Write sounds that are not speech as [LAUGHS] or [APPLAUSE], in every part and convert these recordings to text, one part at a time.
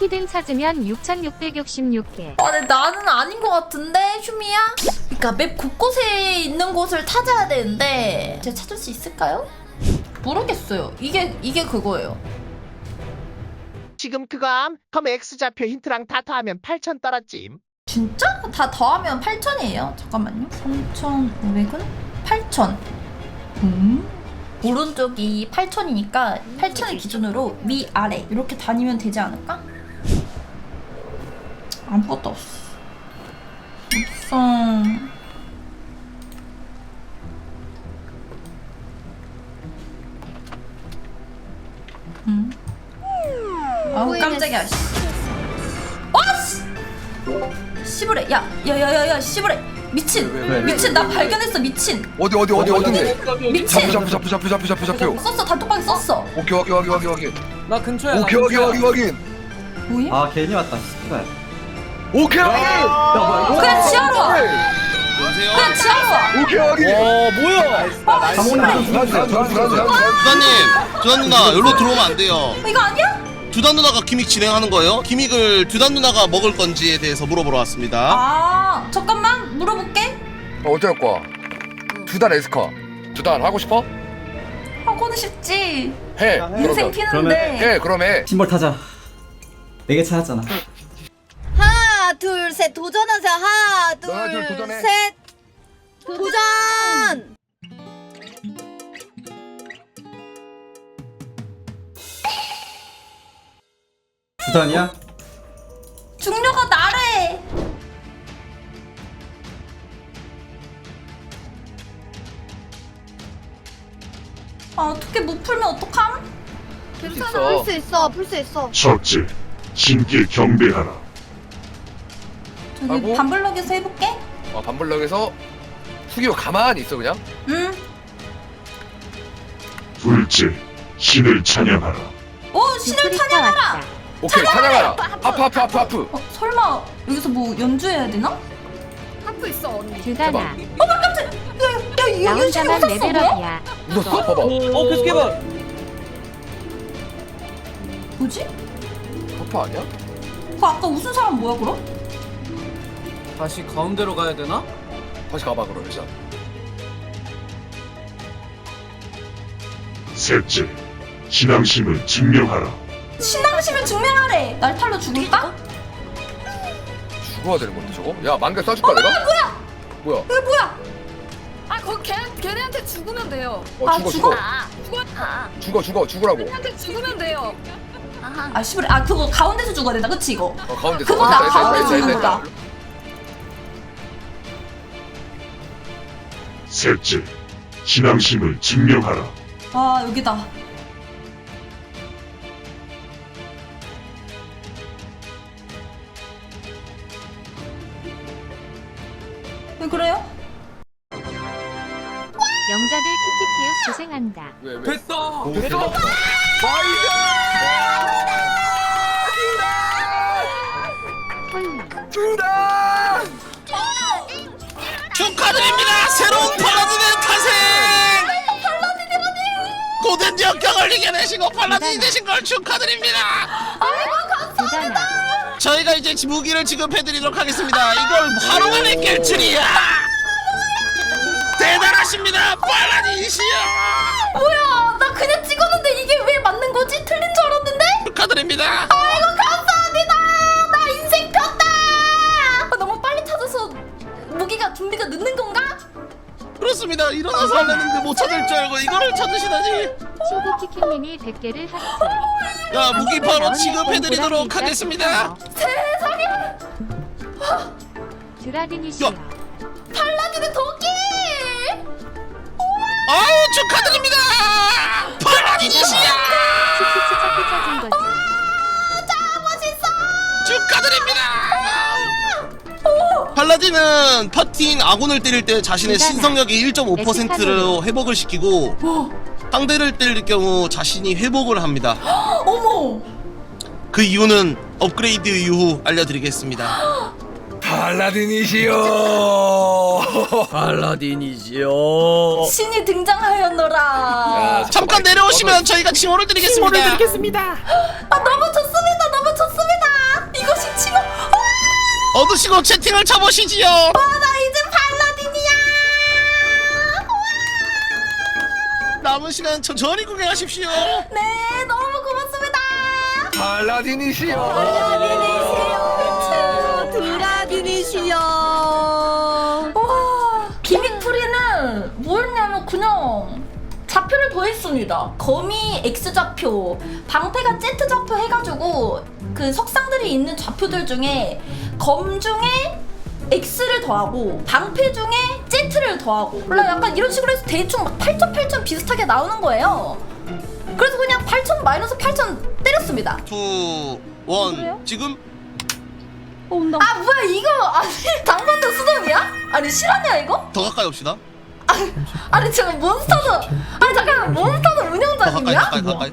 히든 찾으면 6666개. 아, 근데 나는 아닌 것 같은데, 슈미야? 그니까 맵 곳곳에 있는 곳을 찾아야 되는데, 제가 찾을 수 있을까요? 모르겠어요. 이게, 이게 그거예요. 지금 그거함? 그럼 X좌표 힌트랑 다 더하면 8천 떨어짐. 진짜? 다 더하면 8,000이에요? 잠깐만요. 3,500은? 8,000. 음? 오른쪽이 8,000이니까 8,000을 기준으로 위, 아래 이렇게 다니면 되지 않을까? 아무것도 없어. 없어. 음. 아우 깜짝이야. 씨. 와 씨! 시부레 야 야 야 야야 시부레 미친 왜, 왜? 미친 나 발견했어 미친 어디 어디 어디 어딘데? 미친 잡부 잡부 잡부 잡부 잡부 잡부 잡부. 썼어 단톡방에 썼어 오케이 오케이 오케이 오케이 오케이. 나 근처야. 나 오케이 오케이 근처야. 오케이 오케이. 뭐야? 아 괜히 왔다 씨발 오케이 오케이. 그냥 지하로 와? 그냥 지하로 와 오케이 오케이. 어 뭐야? 장모님. 주단님, 주단 누나 여기로 들어오면 안 돼요. 이거 아니야? 주단 누나가 기믹 진행하는 거예요. 기믹을 주단 누나가 먹을 건지에 대해서 물어보러 왔습니다. 아 잠깐만 물어볼게 어, 어쩔 거야? 두 단 에스카. 두 단 하고 싶어? 하고는 싶지 해. 인생 그러면. 피는데 해 그러면. 심벌 타자 네 개 찾았잖아 둘 셋 도전하세요 하나 너나 둘 도전해. 둘셋 도전 주단이야? 중녀가 나래 아 어떻게 못 풀면 어떡함? 괜찮아 있어. 풀 수 있어 풀 수 있어 첫째, 신께 경배하라. 저기 하고? 반블럭에서 해볼게 어, 반블럭에서 숙이고 가만히 있어 그냥. 응 둘째, 신을 찬양하라. 오, 신을 찬양하라! 오케이 찬양하라. 하프 하프 하프 하프. 어, 설마 여기서 뭐 연주해야 되나? 야, 하프 있어 언니 주단아. 야, 이나 연주가 혼자만 웃었어, 뭐야? 레벨업이야. 웃었어? 봐봐. 어 계속해봐. 뭐지? 하프 아니야? 그 아까 웃은 사람 뭐야, 그럼? 다시 가운데로 가야 되나? 다시 가봐 그럼 일단. 셋째, 신앙심을 증명하라. 신앙심을 증명하래! 날 탈로 죽을까? 죽어야 되는 건데 저거? 야 만개 쏴줄까 내가? 뭐야? 뭐야? 뭐야? 아 거기 걔, 걔네한테 죽으면 돼요 어 아, 죽어 죽어? 죽어 죽어 아 죽어 죽어 죽으라고. 걔네한테 죽으면 돼요 아하 아, 씨발, 아, 그거 가운데서 죽어야 된다, 그치, 이거? 어 가운데 그거 나 가운데 죽는 거다. 셋째, 신앙심을 증명하라. 아, 여기다. 왜 그래요? 영자들 키키키윽 고생한다. 왜 왜? 됐어. 됐어. 홀리. 두단. 축하드립니다. 새로운 팔라딘의 탄생. 고된 역경을 이겨내시고 팔라딘이 되신 걸 축하드립니다. 주단아. 저희가 이제 무기를 지급해드리도록 하겠습니다. 이걸 하루 만에 깰 줄이야. 대단하십니다, 팔라딘이시여. 뭐야, 나 그냥 찍었는데 이게 왜 맞는 거지? 틀린 줄 알았는데? 축하드립니다. 아이고 그렇습니다. 일어나서 하려는데 못 찾을 줄 알고 이거를 찾으시다니. 친구 키키님이 100개를 학습. 야 무기 바로 지급해드리도록 하겠습니다. 드라딘이시여. 팔라딘의 도끼. 아우 축하드립니다. 팔라딘은 파티인 아군을 때릴 때 자신의 신성력의 1.5%로 회복을 시키고 상대를 때릴 경우 자신이 회복을 합니다. 어머. 그 이유는 업그레이드 이후 알려드리겠습니다. 팔라딘이시여. 알라딘이지요. [LAUGHS] 신이 등장하였노라. 잠깐 내려오시면 저희가 징호를 드리겠습니다. 아 너무 좋습니다. 너무 얻으시고 채팅을 쳐보시지요. 나 이제 발라딘이야. 남은 시간 천천히 구경하십시오. 네, 너무 고맙습니다. 팔라딘이시여. 드라디니시여. 와, 기믹풀이는 뭐였냐면 그냥 좌표를 더했습니다. 거미 X 좌표, 방패가 Z 좌표 해가지고 그 석상들이 있는 좌표들 중에 검 중에 X를 더하고 방패 중에 Z를 더하고 원래 약간 이런 식으로 해서 대충 막 8점 8점 비슷하게 나오는 거예요. 그래서 그냥 8천 마이너스 8천 때렸습니다. 투, 원, 지금 어, 온다. 아 뭐야 이거 아니 [LAUGHS] 장판도 수동이야? 아니 실화냐 이거? 더 가까이 옵시다. 아니 지금 몬스터도 아니 잠깐만 몬스터도 가까이, 운영자님이야? 가까이, 가까이.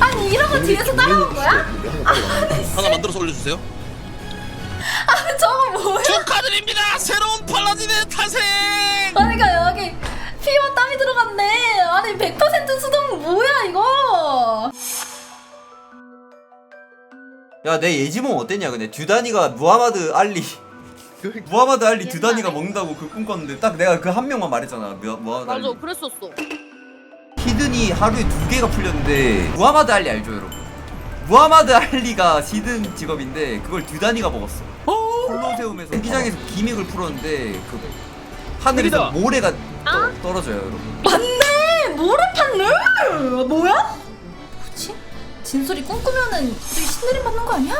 아니 이런 거 뒤에서 따라온 거야? 하나 만들어서 올려주세요. 아니 저거 뭐야? 축하드립니다. 새로운 팔라딘의 탄생. 아니 그러니까 여기 피와 땀이 들어갔네 아니 100% 수동 뭐야 이거 야 내 예지몽 어땠냐 근데? 듀다니가 무하마드 알리. 무하마드 알리 듀다니가 먹는다고 그 꿈꿨는데 딱 내가 그 한 명만 말했잖아 무, 무하마드 알리. 그랬었어. 히든이 하루에 두 개가 풀렸는데 무하마드 알리 알죠 여러분? 무하마드 알리가 히든 직업인데 그걸 듀다니가 먹었어. 콜로세움에서 경기장에서 기믹을 풀었는데 그 하늘에서 모래가 떠, 떨어져요 여러분. 맞네! 모래판을? 뭐야? 뭐지? 진솔이 꿈꾸면은 신내림 받는 거 아니야?